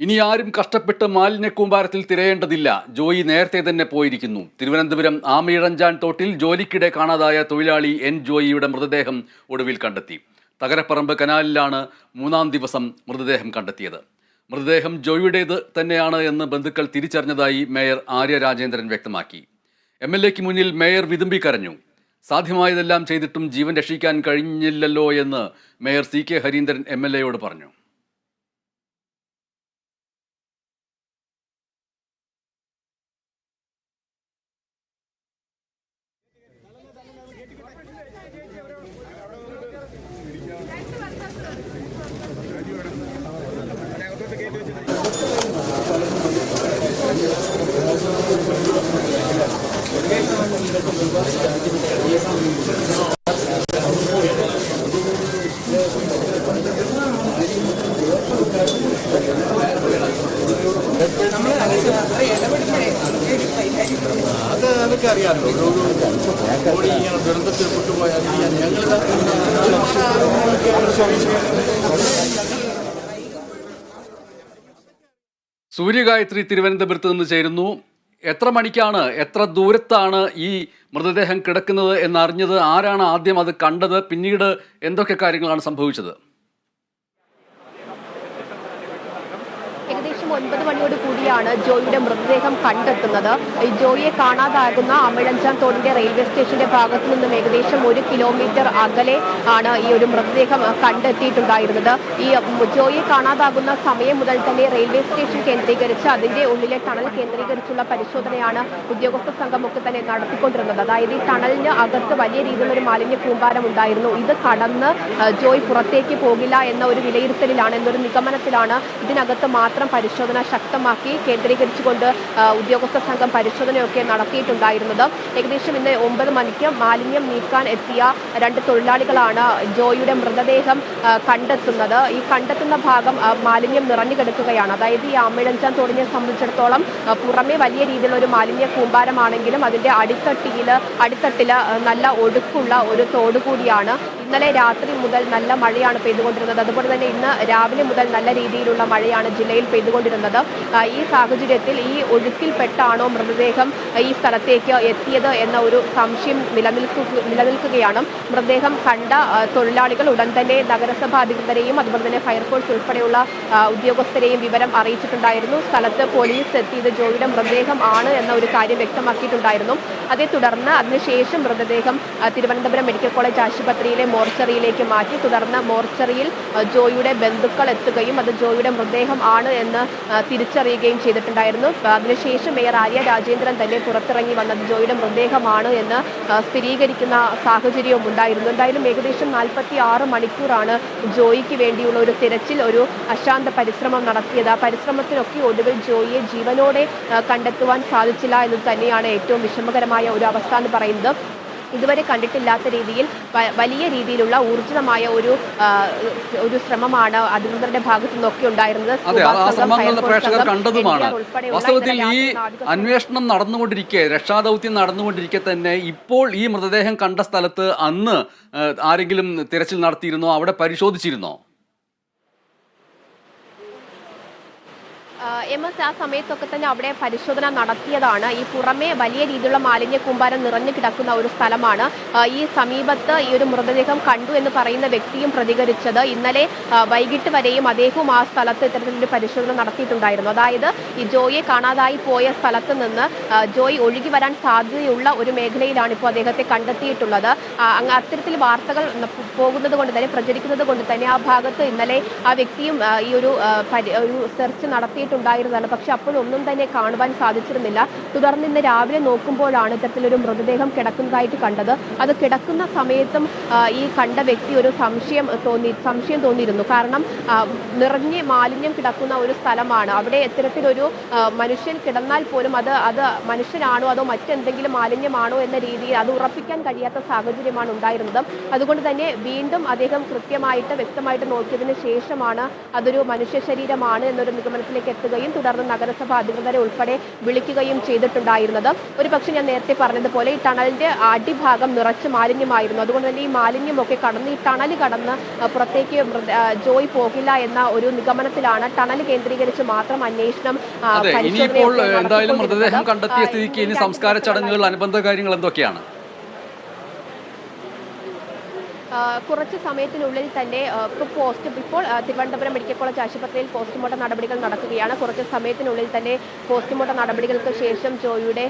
ഇനി ആരും കഷ്ടപ്പെട്ട് മാലിന്യ കൂമ്പാരത്തിൽ തിരയേണ്ടതില്ല. ജോയി നേരത്തെ തന്നെ പോയിരിക്കുന്നു. തിരുവനന്തപുരം ആമയിഴഞ്ചാൻ തോട്ടിൽ ജോലിക്കിടെ കാണാതായ തൊഴിലാളി എൻ ജോയിയുടെ മൃതദേഹം ഒടുവിൽ കണ്ടെത്തി. തകരപ്പറമ്പ് കനാലിലാണ് മൂന്നാം ദിവസം മൃതദേഹം കണ്ടെത്തിയത്. മൃതദേഹം ജോയിയുടേത് തന്നെയാണ് എന്ന് ബന്ധുക്കൾ തിരിച്ചറിഞ്ഞതായി മേയർ ആര്യ രാജേന്ദ്രൻ വ്യക്തമാക്കി. എം എൽ എക്ക് മുന്നിൽ മേയർ വിതുമ്പി കരഞ്ഞു. സാധ്യമായതെല്ലാം ചെയ്തിട്ടും ജീവൻ രക്ഷിക്കാൻ കഴിഞ്ഞില്ലല്ലോ എന്ന് mayor C K Harindran M L എയോട് പറഞ്ഞു. ഇങ്ങനെ ദുരന്തത്തിൽ സൂര്യഗായത്രി തിരുവനന്തപുരത്ത് നിന്ന് ചേരുന്നു. എത്ര മണിക്കാണ് എത്ര ദൂരത്താണ് ഈ മൃതദേഹം കിടക്കുന്നത് എന്നറിഞ്ഞത്? ആരാണ് ആദ്യം അത് കണ്ടത്? പിന്നീട് എന്തൊക്കെ കാര്യങ്ങളാണ് സംഭവിച്ചത്? ഏകദേശം ഒൻപത് മണിയോട് കൂടിയാണ് ജോയിയുടെ മൃതദേഹം കണ്ടെത്തുന്നത്. ജോയിയെ കാണാതാകുന്ന അമിഴഞ്ചാം തോടിന്റെ റെയിൽവേ സ്റ്റേഷന്റെ ഭാഗത്തു നിന്നും ഏകദേശം ഒരു കിലോമീറ്റർ അകലെ ആണ് ഈ ഒരു മൃതദേഹം കണ്ടെത്തിയിട്ടുണ്ടായിരുന്നത്. ഈ ജോയിയെ കാണാതാകുന്ന സമയം മുതൽ തന്നെ റെയിൽവേ സ്റ്റേഷൻ കേന്ദ്രീകരിച്ച് അതിന്റെ ഉള്ളിലെ ടണൽ കേന്ദ്രീകരിച്ചുള്ള പരിശോധനയാണ് ഉദ്യോഗസ്ഥ സംഘമൊക്കെ തന്നെ നടത്തിക്കൊണ്ടിരുന്നത്. അതായത് ഈ ടണലിന് അകത്ത് വലിയ രീതിയിലൊരു മാലിന്യ കൂമ്പാരം ഉണ്ടായിരുന്നു. ഇത് കടന്ന് ജോയ് പുറത്തേക്ക് പോകില്ല എന്ന ഒരു വിലയിരുത്തലിലാണ് എന്നൊരു നിഗമനത്തിലാണ് ഇതിനകത്ത് മാത്രം പരിശോധന ശക്തമാക്കി കേന്ദ്രീകരിച്ചുകൊണ്ട് ഉദ്യോഗസ്ഥ സംഘം പരിശോധനയൊക്കെ നടത്തിയിട്ടുണ്ടായിരുന്നത്. ഏകദേശം ഇന്ന് ഒമ്പത് മണിക്ക് മാലിന്യം നീക്കാൻ എത്തിയ രണ്ട് തൊഴിലാളികളാണ് ജോയിയുടെ മൃതദേഹം കണ്ടെത്തുന്നത്. ഈ കണ്ടെത്തുന്ന ഭാഗം മാലിന്യം നിറഞ്ഞു കിടക്കുകയാണ്. അതായത് ഈ അമിഴഞ്ചാൻ തോടിനെ സംബന്ധിച്ചിടത്തോളം പുറമെ വലിയ രീതിയിലുള്ള ഒരു മാലിന്യ കൂമ്പാരമാണെങ്കിലും അതിന്റെ അടിത്തട്ടിയിൽ അടിത്തട്ടിൽ നല്ല ഒടുക്കുള്ള ഒരു തോട് കൂടിയാണ്. ഇന്നലെ രാത്രി മുതൽ നല്ല മഴയാണ് പെയ്തുകൊണ്ടിരുന്നത്. അതുപോലെ തന്നെ ഇന്ന് രാവിലെ മുതൽ നല്ല രീതിയിലുള്ള മഴയാണ് ജില്ലയിൽ പെയ്തുകൊണ്ടിരുന്നത്. ഈ സാഹചര്യത്തിൽ ഈ ഒഴുക്കിൽപ്പെട്ടാണോ മൃതദേഹം ഈ സ്ഥലത്തേക്ക് എത്തിയത് എന്ന ഒരു സംശയം നിലനിൽക്കുക നിലനിൽക്കുകയാണ്. മൃതദേഹം കണ്ട തൊഴിലാളികൾ ഉടൻ തന്നെ നഗരസഭാ അധികൃതരെയും അതുപോലെ തന്നെ ഫയർഫോഴ്സ് ഉൾപ്പെടെയുള്ള ഉദ്യോഗസ്ഥരെയും വിവരം അറിയിച്ചിട്ടുണ്ടായിരുന്നു. സ്ഥലത്ത് പോലീസ് എത്തിയത് ജോയിയുടെ മൃതദേഹം ആണ് എന്ന ഒരു കാര്യം വ്യക്തമാക്കിയിട്ടുണ്ടായിരുന്നു. അതേ തുടർന്ന് അതിനുശേഷം മൃതദേഹം തിരുവനന്തപുരം മെഡിക്കൽ കോളേജ് ആശുപത്രിയിലെ മോർച്ചറിയിലേക്ക് മാറ്റി. തുടർന്ന് മോർച്ചറിയിൽ ജോയിയുടെ ബന്ധുക്കൾ എത്തുകയും അത് ജോയിയുടെ മൃതദേഹം ആണ് എന്ന് ആ, തിരിച്ചറിയുകയും ചെയ്തിട്ടുണ്ടായിരുന്നു. അതിനുശേഷം മേയർ ആര്യ രാജേന്ദ്രൻ തന്നെ പുറത്തിറങ്ങി വന്നത് ജോയിയുടെ മൃതദേഹമാണ് എന്ന് സ്ഥിരീകരിക്കുന്ന സാഹചര്യവും ഉണ്ടായിരുന്നു. എന്തായാലും ഏകദേശം നാൽപ്പത്തി ആറ് മണിക്കൂറാണ് ജോയിക്ക് വേണ്ടിയുള്ള ഒരു തിരച്ചിൽ ഒരു അശാന്ത പരിശ്രമം നടത്തിയത്. ആ പരിശ്രമത്തിനൊക്കെ ഒടുവിൽ ജോയിയെ ജീവനോടെ കണ്ടെത്തുവാൻ സാധിച്ചില്ല എന്ന് തന്നെയാണ് ഏറ്റവും വിഷമകരമായ ഒരു അവസ്ഥ എന്ന് പറയുന്നത്. ഇതുവരെ കണ്ടിട്ടില്ലാത്ത രീതിയിൽ വലിയ രീതിയിലുള്ള ഊർജിതമായ ഒരു ഒരു ശ്രമമാണ് അധികൃതരുടെ ഭാഗത്തു നിന്നൊക്കെ ഉണ്ടായിരുന്നത് പ്രേക്ഷകർ കണ്ടതുമാണ്. വാസ്തവത്തിൽ ഈ അന്വേഷണം നടന്നുകൊണ്ടിരിക്കെ രക്ഷാദൗത്യം നടന്നുകൊണ്ടിരിക്കെ തന്നെ ഇപ്പോൾ ഈ മൃതദേഹം കണ്ട സ്ഥലത്ത് അന്ന് ആരെങ്കിലും തിരച്ചിൽ നടത്തിയിരുന്നോ അവിടെ പരിശോധിച്ചിരുന്നോ ആ, എം എസ് ആ സമയത്തൊക്കെ തന്നെ അവിടെ പരിശോധന നടത്തിയതാണ്. ഈ പുറമെ വലിയ രീതിയിലുള്ള മാലിന്യ കൂമ്പാരം നിറഞ്ഞു കിടക്കുന്ന ഒരു സ്ഥലമാണ്. ഈ സമീപത്ത് ഈ ഒരു മൃതദേഹം കണ്ടു എന്ന് പറയുന്ന വ്യക്തിയും പ്രതികരിച്ചത്. ഇന്നലെ വൈകിട്ട് വരെയും അദ്ദേഹവും ആ സ്ഥലത്ത് ഇത്തരത്തിലൊരു പരിശോധന നടത്തിയിട്ടുണ്ടായിരുന്നു. അതായത് ഈ ജോയെ കാണാതായി പോയ സ്ഥലത്ത് നിന്ന് ജോയ് ഒഴുകി വരാൻ സാധ്യതയുള്ള ഒരു മേഖലയിലാണ് ഇപ്പോൾ അദ്ദേഹത്തെ കണ്ടെത്തിയിട്ടുള്ളത്. അങ്ങ് അത്തരത്തിൽ വാർത്തകൾ പോകുന്നത് കൊണ്ട് തന്നെ പ്രചരിക്കുന്നത് കൊണ്ട് തന്നെ ആ ഭാഗത്ത് ഇന്നലെ ആ വ്യക്തിയും ഈ ഒരു സെർച്ച് പരി- ഒരു പക്ഷെ അപ്പോഴൊന്നും തന്നെ കാണുവാൻ സാധിച്ചിരുന്നില്ല. തുടർന്ന് ഇന്ന് രാവിലെ നോക്കുമ്പോഴാണ് ഇത്തരത്തിലൊരു മൃതദേഹം കിടക്കുന്നതായിട്ട് കണ്ടത്. അത് കിടക്കുന്ന സമയത്തും ഈ കണ്ട വ്യക്തി ഒരു സംശയം തോന്നി സംശയം തോന്നിയിരുന്നു. കാരണം നിറഞ്ഞ് മാലിന്യം കിടക്കുന്ന ഒരു സ്ഥലമാണ്. അവിടെ ഇത്തരത്തിലൊരു മനുഷ്യൻ കിടന്നാൽ പോലും അത് അത് മനുഷ്യനാണോ അതോ മറ്റെന്തെങ്കിലും മാലിന്യമാണോ എന്ന രീതിയിൽ അത് ഉറപ്പിക്കാൻ കഴിയാത്ത സാഹചര്യമാണ് ഉണ്ടായിരുന്നത്. അതുകൊണ്ട് തന്നെ വീണ്ടും അദ്ദേഹം കൃത്യമായിട്ട് വ്യക്തമായിട്ട് നോക്കിയതിന് ശേഷമാണ് അതൊരു മനുഷ്യ ശരീരമാണ് എന്നൊരു നിഗമനത്തിലേക്ക് നടത്തുകയും തുടർന്ന് നഗരസഭ അധികൃതരെ ഉൾപ്പെടെ വിളിക്കുകയും ചെയ്തിട്ടുണ്ടായിരുന്നത്. ഒരു പക്ഷേ ഞാൻ നേരത്തെ പറഞ്ഞതുപോലെ ഈ ടണലിന്റെ അടിഭാഗം നിറച്ച് മാലിന്യമായിരുന്നു. അതുകൊണ്ട് തന്നെ ഈ മാലിന്യമൊക്കെ കടന്ന് ഈ ടണൽ കടന്ന് പുറത്തേക്ക് ജോയി പോകില്ല എന്ന ഒരു നിഗമനത്തിലാണ് ടണൽ കേന്ദ്രീകരിച്ച് മാത്രം അന്വേഷണം ഇനിയിപ്പോൾ എന്തായാലും. മൃതദേഹം കണ്ടെത്തിയ സ്ഥിതിക്ക് ഇനി സംസ്കാര ചടങ്ങുകൾ അനുബന്ധ കാര്യങ്ങൾ എന്തൊക്കെയാണ് ആ, കുറച്ച് സമയത്തിനുള്ളിൽ തന്നെ പോസ്റ്റ് ഇപ്പോൾ തിരുവനന്തപുരം മെഡിക്കൽ കോളേജ് ആശുപത്രിയിൽ പോസ്റ്റ്മോർട്ടം നടപടികൾ നടക്കുകയാണ്. കുറച്ച് സമയത്തിനുള്ളിൽ തന്നെ പോസ്റ്റ്മോർട്ടം നടപടികൾക്ക് ശേഷം ജോയിയുടെ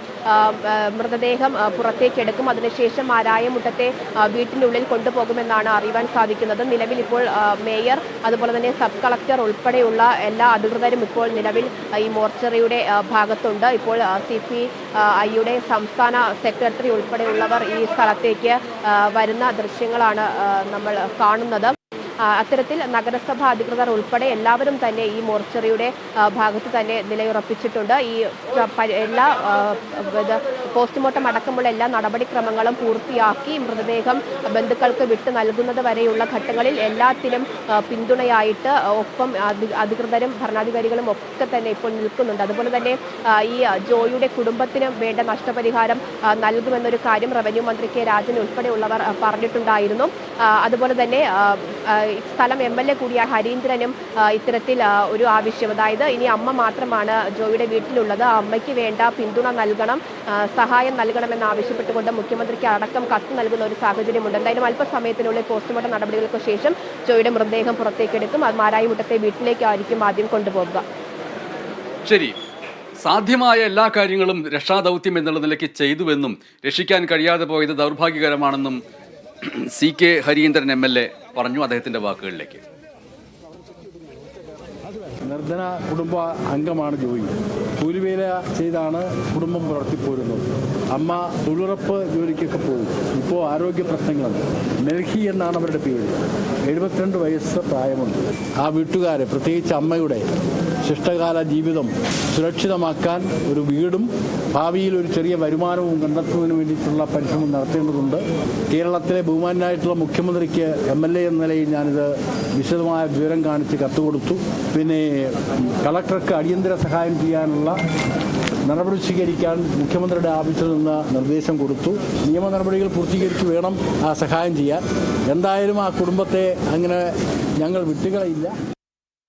മൃതദേഹം പുറത്തേക്കെടുക്കും അതിനുശേഷം ആരായമുട്ടത്തെ വീട്ടിനുള്ളിൽ കൊണ്ടുപോകുമെന്നാണ് അറിയുവാൻ സാധിക്കുന്നത്. നിലവിൽ ഇപ്പോൾ മേയർ അതുപോലെ തന്നെ സബ് കളക്ടർ ഉൾപ്പെടെയുള്ള എല്ലാ അധികൃതരും ഇപ്പോൾ നിലവിൽ ഈ മോർച്ചറിയുടെ ഭാഗത്തുണ്ട്. ഇപ്പോൾ സി പി ഐയുടെ സംസ്ഥാന സെക്രട്ടറി ഉൾപ്പെടെയുള്ളവർ ഈ സ്ഥലത്തേക്ക് വരുന്ന ദൃശ്യങ്ങളാണ് നമ്മൾ കാണുന്നത്. അത്തരത്തിൽ നഗരസഭാ അധികൃതർ ഉൾപ്പെടെ എല്ലാവരും തന്നെ ഈ മോർച്ചറിയുടെ ഭാഗത്ത് തന്നെ നിലയുറപ്പിച്ചിട്ടുണ്ട്. ഈ എല്ലാ പോസ്റ്റ്മോർട്ടം അടക്കമുള്ള എല്ലാ നടപടിക്രമങ്ങളും പൂർത്തിയാക്കി മൃതദേഹം ബന്ധുക്കൾക്ക് വിട്ടു നൽകുന്നത് വരെയുള്ള ഘട്ടങ്ങളിൽ എല്ലാത്തിനും പിന്തുണയായിട്ട് ഒപ്പം അധികൃതരും ഭരണാധികാരികളും ഒക്കെ തന്നെ ഇപ്പോൾ നിൽക്കുന്നുണ്ട്. അതുപോലെ തന്നെ ഈ ജോയിയുടെ കുടുംബത്തിന് വേണ്ട നഷ്ടപരിഹാരം നൽകുമെന്നൊരു കാര്യം റവന്യൂ മന്ത്രി കെ രാജൻ ഉൾപ്പെടെയുള്ളവർ പറഞ്ഞിട്ടുണ്ടായിരുന്നു. അതുപോലെ തന്നെ സ്ഥലം എം എൽ എ കൂടിയായ ഹരീന്ദ്രനും ഇത്തരത്തിൽ ഒരു ആവശ്യം. അതായത് ഇനി അമ്മ മാത്രമാണ് ജോയിയുടെ വീട്ടിലുള്ളത്. അമ്മയ്ക്ക് വേണ്ട പിന്തുണ നൽകണം. സഹായം നൽകണമെന്ന് ആവശ്യപ്പെട്ടുകൊണ്ട് മുഖ്യമന്ത്രിക്ക് അടക്കം കത്ത് നൽകുന്ന ഒരു സാഹചര്യമുണ്ട്. എന്തായാലും അല്പസമയത്തിനുള്ളിൽ പോസ്റ്റ്മോർട്ടം നടപടികൾക്ക് ശേഷം ജോയിയുടെ മൃതദേഹം പുറത്തേക്കെടുക്കും. അത് മാരായിമുട്ടത്തെ വീട്ടിലേക്കായിരിക്കും ആദ്യം കൊണ്ടുപോകുക ശരി. സാധ്യമായ എല്ലാ കാര്യങ്ങളും രക്ഷാദൗത്യം എന്നുള്ള നിലയ്ക്ക് ചെയ്തുവെന്നും രക്ഷിക്കാൻ കഴിയാതെ പോയത് ദൗർഭാഗ്യകരമാണെന്നും C K Harindran M L A പറഞ്ഞു അദ്ദേഹത്തിന്റെ വാക്കുകളിലേക്ക്. നിർധന കുടുംബ അംഗമാണ് ജോയി. കൂലിവേല ചെയ്താണ് കുടുംബം പുലർത്തിപ്പോരുന്നത് അമ്മ തൊഴിലുറപ്പ് ജോലിക്കൊക്കെ പോകും. ഇപ്പോൾ ആരോഗ്യ പ്രശ്നങ്ങൾ ഡൽഹി എന്നാണ് അവരുടെ പേര്. എഴുപത്തിരണ്ട് വയസ്സ് പ്രായമുണ്ട്. ആ വീട്ടുകാരെ പ്രത്യേകിച്ച് അമ്മയുടെ ശിഷ്ടകാല ജീവിതം സുരക്ഷിതമാക്കാൻ ഒരു വീടും ഭാവിയിൽ ഒരു ചെറിയ വരുമാനവും കണ്ടെത്തുന്നതിന് വേണ്ടിയിട്ടുള്ള പരിശ്രമം നടത്തേണ്ടതുണ്ട്. കേരളത്തിലെ ബഹുമാനായിട്ടുള്ള മുഖ്യമന്ത്രിക്ക് എം എൽ എ എന്ന നിലയിൽ ഞാനിത് വിശദമായ വിവരം കാണിച്ച് കത്ത് കൊടുത്തു പിന്നെ കളക്ടർക്ക് അടിയന്തര സഹായം ചെയ്യാനുള്ള നടപടി സ്വീകരിക്കാൻ മുഖ്യമന്ത്രിയുടെ ഓഫീസിൽ നിന്ന് നിർദ്ദേശം കൊടുത്തു. നിയമ നടപടികൾ പൂർത്തീകരിച്ച് വേണം ആ സഹായം ചെയ്യാൻ. എന്തായാലും ആ കുടുംബത്തെ അങ്ങനെ ഞങ്ങൾ വിട്ടുകളയില്ല.